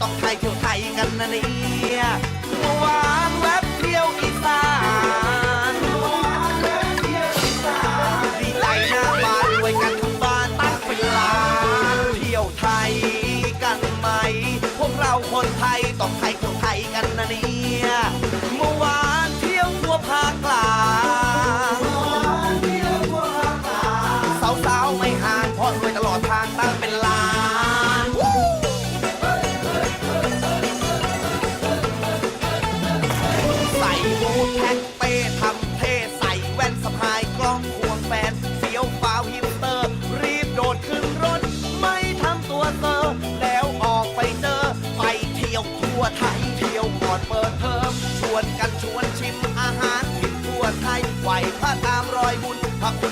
ต้องไทยเที่ยวไทยกันนะเนี่ยหวานแพระตามรอยบุญพระคุณ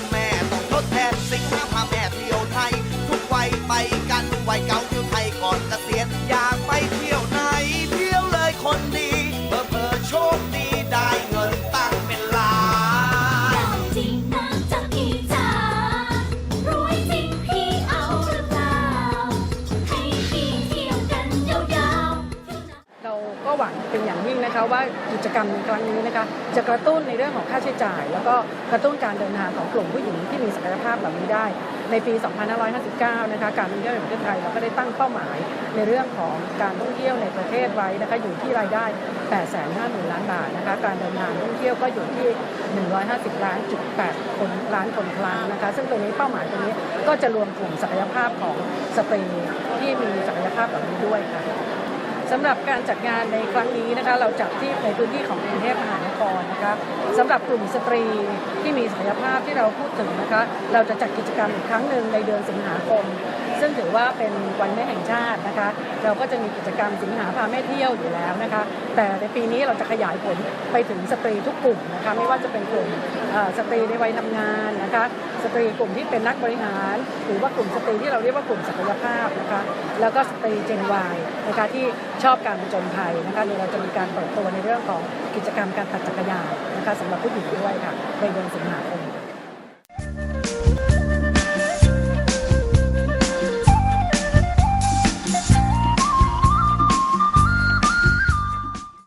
หวังเป็นอย่างยิ่งนะคะว่ากิจกรรมในครั้งนี้นะคะจะกระตุ้นในเรื่องของค่าใช้จ่าย แล้วก็กระตุ้นการเดินทางของกลุ่มผู้หญิงที่มีศักยภาพเหล่านี้ได้ ในปี 2559 นะคะการท่องเที่ยวแห่งประเทศไทยเราก็ได้ตั้งเป้าหมายในเรื่องของการท่องเที่ยวในประเทศไว้นะคะอยู่ที่รายได้ 850,000 ล้านบาทนะคะการเดินทางท่องเที่ยวก็อยู่ที่ 150 ล้านจุด8คนล้านคนครั้งนะคะซึ่งตรงนี้เป้าหมายตรงนี้ก็จะรวมกลุ่มศักยภาพของสตรีที่มีศักยภาพเหล่านี้ด้วยค่ะ สำหรับการจัดงานในครั้งนี้นะคะเราจัดที่ในพื้นที่ของกรุงเทพมหานครนะคะสำหรับกลุ่มสตรีที่มีศักยภาพที่เราพูดถึงนะคะเราจะจัดกิจกรรมอีกครั้งหนึ่งในเดือนสิงหาคม ซึ่งถือว่าเป็นวันแม่แห่งชาตินะคะเราก็จะมีกิจกรรมสิงหาพาแม่เที่ยวอยู่แล้วนะคะแต่ในปีนี้เราจะขยายผลไปถึงสตรีทุกกลุ่มนะคะไม่ว่าจะเป็นกลุ่มสตรีในวัยทำงานนะคะสตรีกลุ่มที่เป็นนักบริหาร หรือว่ากลุ่มสตรีที่เราเรียกว่ากลุ่มศักยภาพนะคะแล้วก็สตรีเจนวายนะคะที่ชอบการผจญภัยนะคะเดี๋ยเราจะมีการเปิดตัวในเรื่องของกิจกรรมการปั่นจักรยานนะคะสำหรับผู้หญิงด้วยค่ะในเดือนสิงหาคม